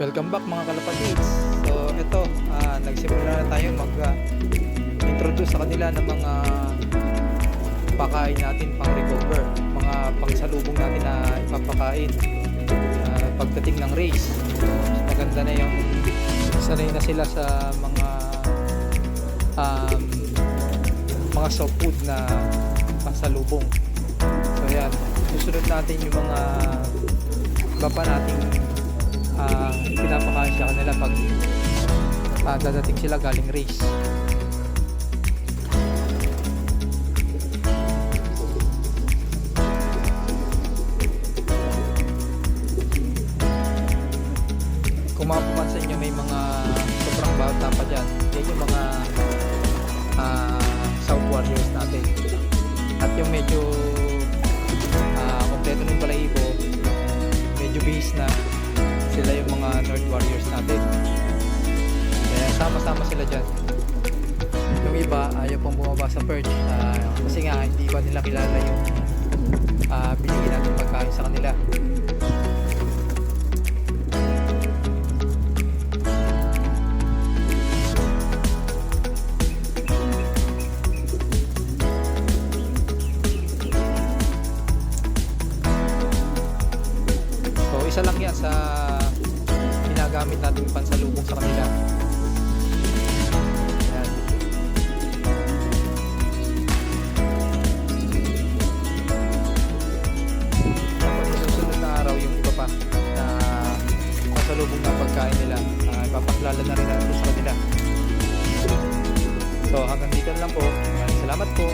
Welcome back mga kalapatids. So ito, ah, nagsimula na tayo mag ah, introduce sa kanila ng mga pakain natin pang recover, mga pangsalubong natin na ipapakain ah, pagdating ng race. So, maganda na yung sanay na sila sa mga um, mga soft food na pasalubong. So yan, susunod natin yung mga iba pa nating uh, pinapakain sa kanila pag ah, dadating sila galing race. Kung mapapansin nyo may mga sobrang bata pa dyan. Yan yung mga ah, South Warriors natin. At yung medyo ah, kompleto ng balahibo, medyo base na sila yung mga North Warriors natin. Kaya sama-sama sila dyan. Yung iba, ayaw pang bumaba sa perch. ah, kasi nga, hindi pa nila kilala yung uh, binigyan natin pagkain sa kanila. Isa lang yan sa ginagamit natin pansalubong sa kanila. Ayan. Sa susunod na yung iba pa na pansalubong na pagkain nila. Uh, ipapaklala na rin natin sa kanila. So hanggang dito lang po. Salamat po.